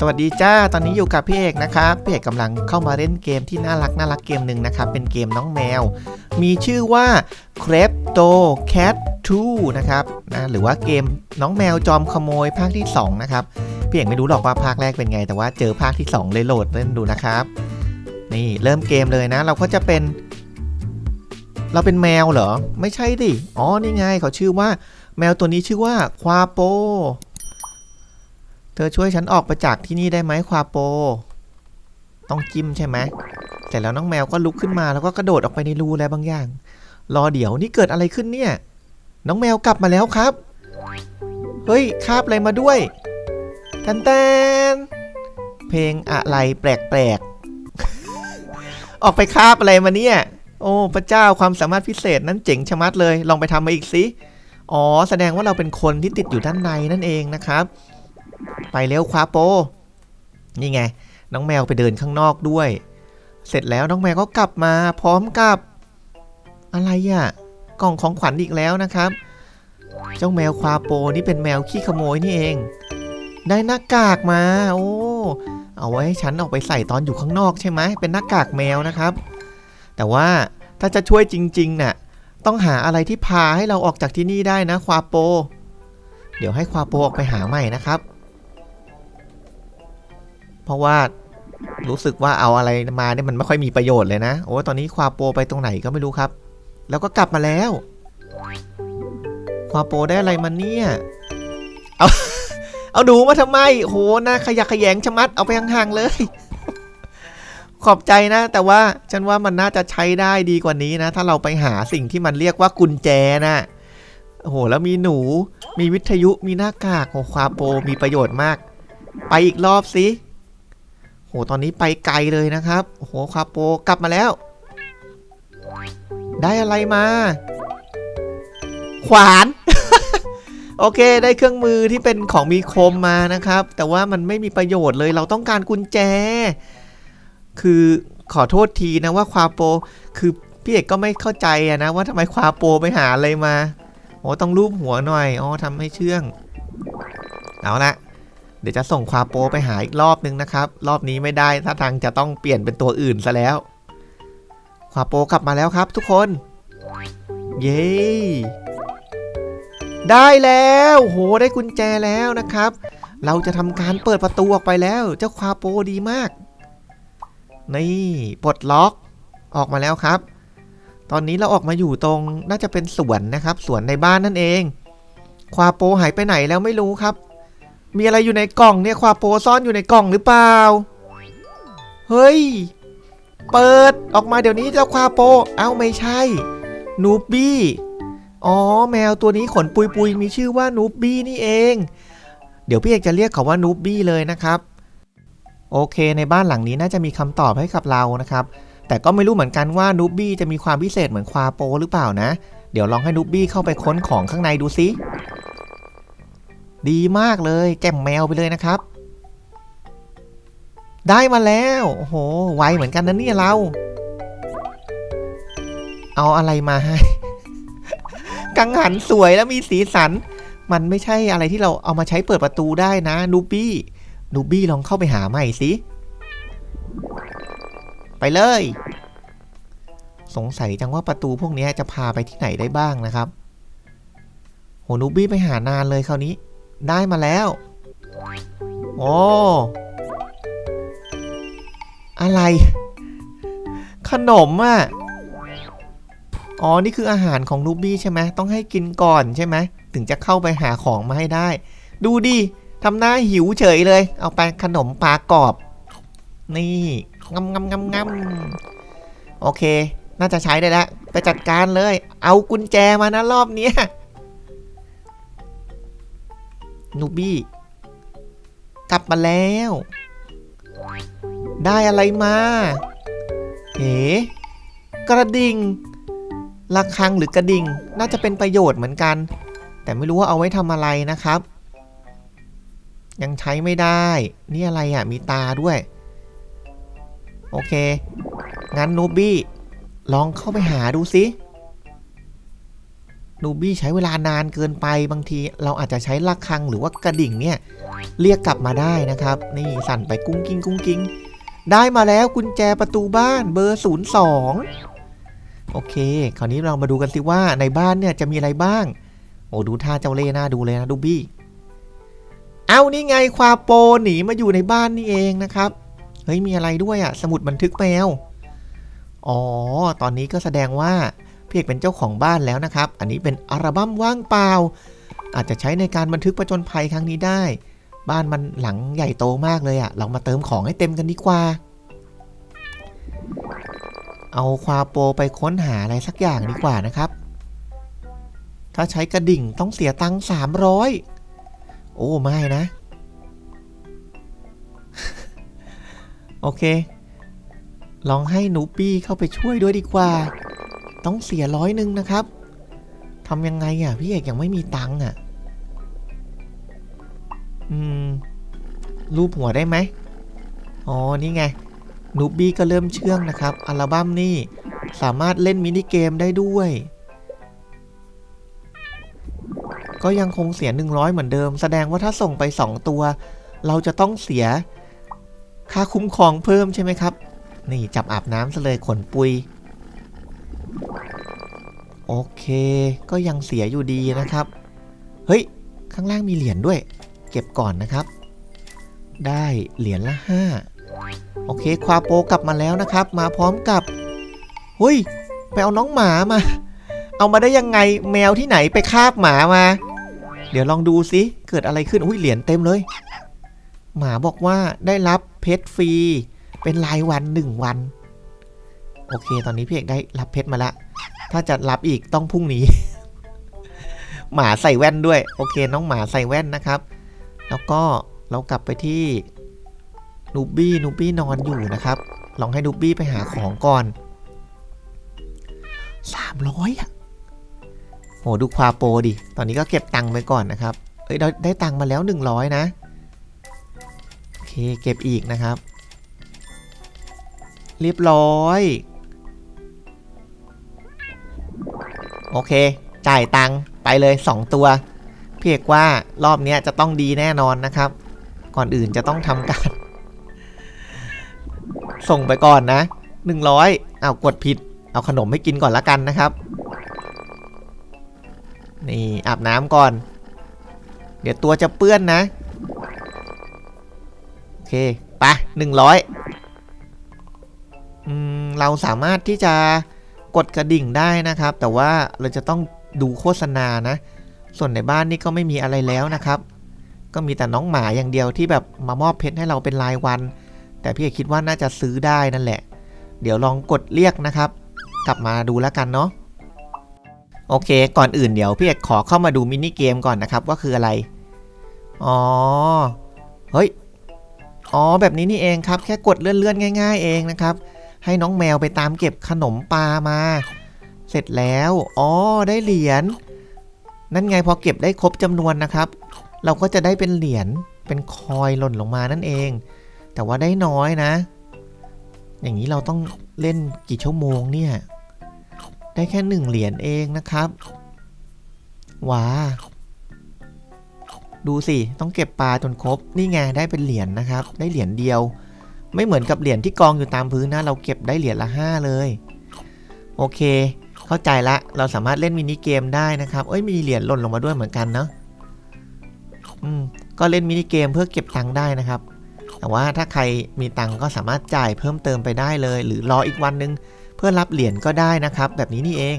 สวัสดีจ้า ตอนนี้อยู่กับพี่เอกนะครับ พี่เอกกำลังเข้ามาเล่นเกมที่น่ารักน่ารักเกมหนึ่งนะครับ เป็นเกมน้องแมว มีชื่อว่า c r e p t o Cat 2 นะครับนะหรือว่าเกมน้องแมวจอมขโมยภาคที่ 2 นะครับ พี่เอกไม่รู้หรอกว่าภาคแรกเป็นไง แต่ว่าเจอภาคที่ 2 เลยโหลดเล่นดูนะครับ นี่เริ่มเกมเลยนะ เราก็จะเป็น เราเป็นแมวเหรอ ไม่ใช่ดิ อ๋อ นี่ไงเขาชื่อว่า แมวตัวนี้ชื่อว่าควาโป เธอช่วยฉันออกไปจากที่นี่ได้ไหมควาโป ต้องจิ้มใช่ไหมเสร็จแล้วน้องแมวก็ลุกขึ้นมาแล้วก็กระโดดออกไปในรูอะไรบางอย่าง รอเดี๋ยวนี่เกิดอะไรขึ้นเนี่ย น้องแมวกลับมาแล้วครับ เฮ้ยคาบอะไรมาด้วยแตนแตนเพลงอะไรแปลกๆ ออกไปคาบอะไรมาเนี่ย โอ้พระเจ้าความสามารถพิเศษนั้นเจ๋งชะมัดเลย ลองไปทำมาอีกสิ อ๋อ แสดงว่าเราเป็นคนที่ติดอยู่ด้านในนั่นเองนะครับ ไปเร็วควาโป นี่ไง น้องแมวไปเดินข้างนอกด้วย เสร็จแล้วน้องแมวก็กลับมาพร้อมกับ อะไรอะ่ะ กล่องของขวัญอีกแล้วนะครับ เจ้าแมวควาโปนี่เป็นแมวขี้ขโมยนี่เอง ได้หน้ากากมา โอ้เอาไว้ให้ฉันออกไปใส่ตอนอยู่ข้างนอกใช่ไหมเป็นหน้ากากแมวนะครับ แต่ว่าถ้าจะช่วยจริงๆน่ะต้องหาอะไรที่พาให้เราออกจากที่นี่ได้นะควาโป เดี๋ยวให้ควาโปออกไปหาใหม่นะครับ เพราะว่ารู้สึกว่าเอาอะไรมาเนี่ยมันไม่ค่อยมีประโยชน์เลยนะ โอ้ตอนนี้ควาโปไปตรงไหนก็ไม่รู้ครับ แล้วก็กลับมาแล้ว ควาโปได้อะไรมาเนี่ย เอา เอาดูมาทำไม โหหน้าขยะแขยงชะมัดเอาไปห่างๆเลย ขอบใจนะ แต่ว่าฉันว่ามันน่าจะใช้ได้ดีกว่านี้นะ ถ้าเราไปหาสิ่งที่มันเรียกว่ากุญแจนะโอ้โห แล้วมีหนู มีวิทยุ มีหน้ากาก โอ้ควาโป มีประโยชน์มาก ไปอีกรอบสิ หตอนนี้ไปไกลเลยนะครับ โอ้โหควาโปกลับมาแล้ว ได้อะไรมา ขวาน โอเค ได้เครื่องมือที่เป็นของมีคมมานะครับ แต่ว่ามันไม่มีประโยชน์เลย เราต้องการกุญแจ คือขอโทษทีนะว่าควาโป คือพี่เอกก็ไม่เข้าใจอะนะว่าทำไมควาโปไปหาอะไรมา โอ้ต้องรูปหัวหน่อย อ๋อทำให้เชื่อง เอาละ ดี๋ยวจะส่งควาโปไปหาอีกรอบนึงนะครับ รอบนี้ไม่ได้ถ้าทางจะต้องเปลี่ยนเป็นตัวอื่นซะแล้ว ควาโปกลับมาแล้วครับ ทุกคน เย้ได้แล้วโหได้กุญแจแล้วนะครับ เราจะทำการเปิดประตูออกไปแล้ว เจ้าควาโปดีมาก นี่ปลดล็อกออกมาแล้วครับ ตอนนี้เราออกมาอยู่ตรงน่าจะเป็นสวนนะครับ สวนในบ้านนั่นเอง ควาโปหายไปไหนแล้วไม่รู้ครับ มีอะไรอยู่ในกล่องเนี่ยควาโปซ่อนอยู่ในกล่องหรือเปล่า เฮ้ย เปิดออกมาเดี๋ยวนี้เจ้าควาโป เอ้าไม่ใช่ นูบี้ อ๋อแมวตัวนี้ขนปุยปุยๆมีชื่อว่านูบี้นี่เอง เดี๋ยวพี่เอกจะเรียกเขาว่านูบี้เลยนะครับ โอเค ในบ้านหลังนี้น่าจะมีคำตอบให้กับเรานะครับ แต่ก็ไม่รู้เหมือนกันว่านูบี้จะมีความพิเศษเหมือนควาโปหรือเปล่านะ เดี๋ยวลองให้นูบี้เข้าไปค้นของข้างในดูซิ ดีมากเลยแจ่มแมวไปเลยนะครับ ได้มาแล้วโอ้โหไวเหมือนกันนะเนี่ยเรา เอาอะไรมาให้ กังหันสวยแล้วมีสีสัน มันไม่ใช่อะไรที่เราเอามาใช้เปิดประตูได้นะนูบี้นูบี้ลองเข้าไปหาใหม่สิไปเลย สงสัยจังว่าประตูพวกนี้จะพาไปที่ไหนได้บ้างนะครับโหนูบี้ไปหานานเลยคราวนี้ ได้มาแล้วโอ้อะไร ขนมอะ อ๋อ นี่คืออาหารของนูบี้ใช่ไหมต้องให้กินก่อนใช่ไหมถึงจะเข้าไปหาของมาให้ได้ ดูดิทำหน้าหิวเฉยเลย เอาไปขนมปลากรอบ นี่งำงำงำงำโอเค น่าจะใช้ได้แล้ว ไปจัดการเลย เอากุญแจมานะรอบนี้ นูบี้กลับมาแล้ว ได้อะไรมาเอ๋กระดิ่งระฆังหรือกระดิ่งน่าจะเป็นประโยชน์เหมือนกัน แต่ไม่รู้ว่าเอาไว้ทำอะไรนะครับ ยังใช้ไม่ได้ นี่อะไรอะ มีตาด้วย โอเค งั้นนูบี้ลองเข้าไปหาดูสิ นูบี้ใช้เวลานานเกินไปบางทีเราอาจจะใช้ระฆังหรือว่ากระดิ่งเนี่ยเรียกกลับมาได้นะครับ นี่สั่นไปกุ้งกิ้งกุ้งกิ้งได้มาแล้วกุญแจประตูบ้านเบอร์ 02 โอเค คราวนี้เรามาดูกันสิว่าในบ้านเนี่ยจะมีอะไรบ้าง โอ้ดูท่าเจ้าเล่ห์น่าดูเลยนะดูบี้ เอานี่ไงควาโปหนีมาอยู่ในบ้านนี่เองนะครับ เฮ้ยมีอะไรด้วยอะสมุดบันทึกแมว อ๋อ ตอนนี้ก็แสดงว่า พี่เอกเป็นเจ้าของบ้านแล้วนะครับ อันนี้เป็นอัลบั้มว่างเปล่า อาจจะใช้ในการบันทึกประจนภัยครั้งนี้ได้ บ้านมันหลังใหญ่โตมากเลยอะเรามาเติมของให้เต็มกันดีกว่า เอาควาโปไปค้นหาอะไรสักอย่างดีกว่านะครับ ถ้าใช้กระดิ่งต้องเสียตังค์สามร้อยโอ้ไม่นะ โอเคลองให้หนูปี้เข้าไปช่วยด้วยดีกว่า ต้องเสียร้อยหนึ่งนะครับทำยังไงอะ พี่เอกยังไม่มีตังค์อะ อืม รูปหัวได้ไหมอ๋อ นี่ไงนูบี้ก็เริ่มเชื่องนะครับ อัลบั้มนี่สามารถเล่นมินิเกมได้ด้วย ก็ยังคงเสีย 100 เหมือนเดิม แสดงว่าถ้าส่งไป 2 ตัว เราจะต้องเสีย ค่าคุ้มครองเพิ่มใช่ไหมครับ นี่จับอาบน้ำซะเลยขนปุย โอเค ก็ยังเสียอยู่ดีนะครับ เฮ้ย ข้างล่างมีเหรียญด้วย เก็บก่อนนะครับ ได้เหรียญละ5โอเค ควาโปกลับมาแล้วนะครับ มาพร้อมกับเฮ้ย ไปเอาน้องหมามา เอามาได้ยังไง แมวที่ไหนไปคาบหมามา เดี๋ยวลองดูสิเกิดอะไรขึ้น อุ้ยเหรียญเต็มเลย หมาบอกว่าได้รับเพชรฟรี เป็นรายวันหนึ่งวัน โอเค ตอนนี้พี่เอกได้รับเพชรมาละ ถ้าจะรับอีกต้องพรุ่งนี้ หมาใส่แว่นด้วย โอเค น้องหมาใส่แว่นนะครับ แล้วก็เรากลับไปที่นูบี้นูบี้นอนอยู่นะครับ ลองให้นูบี้ไปหาของก่อนสามร้อยอะโหดูควาโปดิ ตอนนี้ก็เก็บตังค์ไปก่อนนะครับ เอ้ย ได้ได้ตังค์มาแล้ว 100 นะ โอเค เก็บอีกนะครับ เรียบร้อย โอเค จ่ายตังค์ไปเลย 2 ตัวเพียกว่ารอบนี้จะต้องดีแน่นอนนะครับ ก่อนอื่นจะต้องทำการ ส่งไปก่อนนะ 100เอากดผิด เอาขนมให้กินก่อนละกันนะครับ นี่อาบน้ำก่อน เดี๋ยวตัวจะเปื้อนนะ โอเคไปหนึ่งร้อยเราสามารถที่จะ กดกระดิ่งได้นะครับ แต่ว่าเราจะต้องดูโฆษณานะ ส่วนในบ้านนี่ก็ไม่มีอะไรแล้วนะครับ ก็มีแต่น้องหมาอย่างเดียวที่แบบมามอบเพชรให้เราเป็นรายวัน แต่พี่เอกคิดว่าน่าจะซื้อได้นั่นแหละ เดี๋ยวลองกดเรียกนะครับ กลับมาดูแล้วกันเนาะโอเค ก่อนอื่นเดี๋ยวพี่เอกขอเข้ามาดูมินิเกมก่อนนะครับว่าคืออะไร อ๋อ เฮ้ย อ๋อแบบนี้นี่เองครับ แค่กดเลื่อนๆง่าย ๆ เองนะครับ ให้น้องแมวไปตามเก็บขนมปลามา เสร็จแล้ว อ๋อ ได้เหรียญ นั่นไงพอเก็บได้ครบจำนวนนะครับ เราก็จะได้เป็นเหรียญ เป็นคอยหล่นลงมานั่นเอง แต่ว่าได้น้อยนะ อย่างนี้เราต้องเล่นกี่ชั่วโมงเนี่ย ได้แค่หนึ่งเหรียญเองนะครับว้าดูสิ ต้องเก็บปลาจนครบ นี่ไง ได้เป็นเหรียญนะครับ ได้เหรียญเดียว ไม่เหมือนกับเหรียญที่กองอยู่ตามพื้นนะ เราเก็บได้เหรียญละห้าเลย โอเค เข้าใจละ เราสามารถเล่นมินิเกมได้นะครับ เอ้ยมีเหรียญหล่นลงมาด้วยเหมือนกันเนาะอืมก็เล่นมินิเกมเพื่อเก็บตังค์ได้นะครับ แต่ว่าถ้าใครมีตังค์ก็สามารถจ่ายเพิ่มเติมไปได้เลย หรือรออีกวันนึง เพื่อรับเหรียญก็ได้นะครับ แบบนี้นี่เอง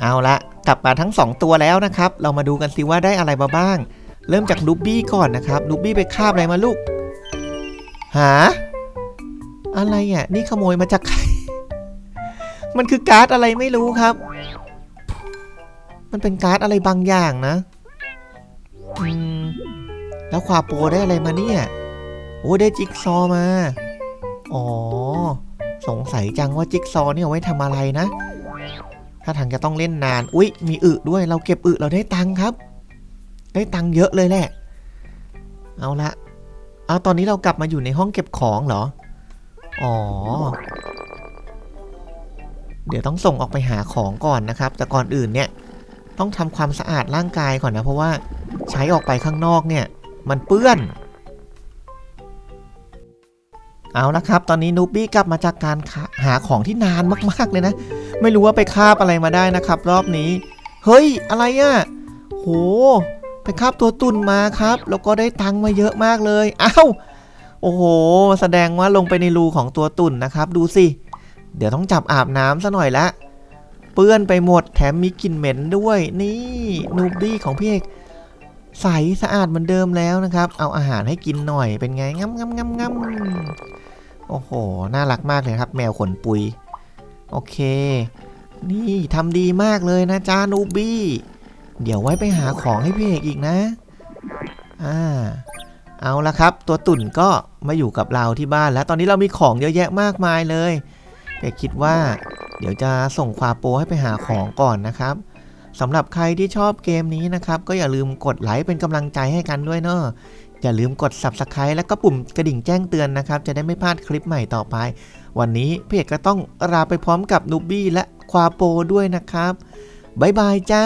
เอาละกลับมาทั้ง 2 ตัวแล้วนะครับ เรามาดูกันสิว่าได้อะไรมาบ้าง เริ่มจากลูบี้ก่อนนะครับลูบี้ไปคาบอะไรมาลูก หา อะไรอะ นี่ขโมยมาจากใคร มันคือการ์ดอะไรไม่รู้ครับ มันเป็นการ์ดอะไรบางอย่างนะแล้วควาโปได้อะไรมาเนี่ย โอ้ได้จิ๊กซอมา อ๋อ สงสัยจังว่าจิ๊กซอเนี่ยไว้ทำอะไรนะ ถ้าทางจะต้องเล่นนาน อุ๊ย มีอึด้วย เราเก็บอึเราได้ตังค์ครับ ได้ตังค์เยอะเลยแหละ เอาละ เอาตอนนี้เรากลับมาอยู่ในห้องเก็บของเหรอ อ๋อ เดี๋ยวต้องส่งออกไปหาของก่อนนะครับ แต่ก่อนอื่นเนี่ย ต้องทำความสะอาดร่างกายก่อนนะ เพราะว่าใช้ออกไปข้างนอกเนี่ย มันเปื้อน เอาละครับ ตอนนี้นูบี้กลับมาจากการหาของที่นานมาก ๆ เลยนะ ไม่รู้ว่าไปคาบอะไรมาได้นะครับ รอบนี้ เฮ้ย อะไรอะ่ะ โห ไปคาบตัวตุ่นมาครับ แล้วก็ได้ตังค์มาเยอะมากเลยอ้าวโอ้โห แสดงว่าลงไปในรูของตัวตุ่นนะครับ ดูสิ เดี๋ยวต้องจับอาบน้ำซะหน่อยละเปื้อนไปหมดแถมมีกลิ่นเหม็นด้วย นี่นูบี้ของพี่เอกใสสะอาดเหมือนเดิมแล้วนะครับ เอาอาหารให้กินหน่อยเป็นไงงำงำงำงำโอ้โห น่ารักมากเลยครับ แมวขนปุย โอเค นี่ทำดีมากเลยนะจ้านูบี้ เดี๋ยวไว้ไปหาของให้พี่เอกอีกนะ อ่า เอาละครับ ตัวตุ่นก็มาอยู่กับเราที่บ้านแล้ว ตอนนี้เรามีของเยอะแยะมากมายเลยแต่คิดว่า เดี๋ยวจะส่งควาโปให้ไปหาของก่อนนะครับสำหรับใครที่ชอบเกมนี้นะครับ ก็อย่าลืมกดไลค์เป็นกำลังใจให้กันด้วยเนอะอย่าลืมกด Subscribe และก็ปุ่มกระดิ่งแจ้งเตือนนะครับ จะได้ไม่พลาดคลิปใหม่ต่อไป วันนี้พี่เอกก็ต้องลาไปพร้อมกับนูบี้และควาโปด้วยนะครับ บ๊ายบายจ้า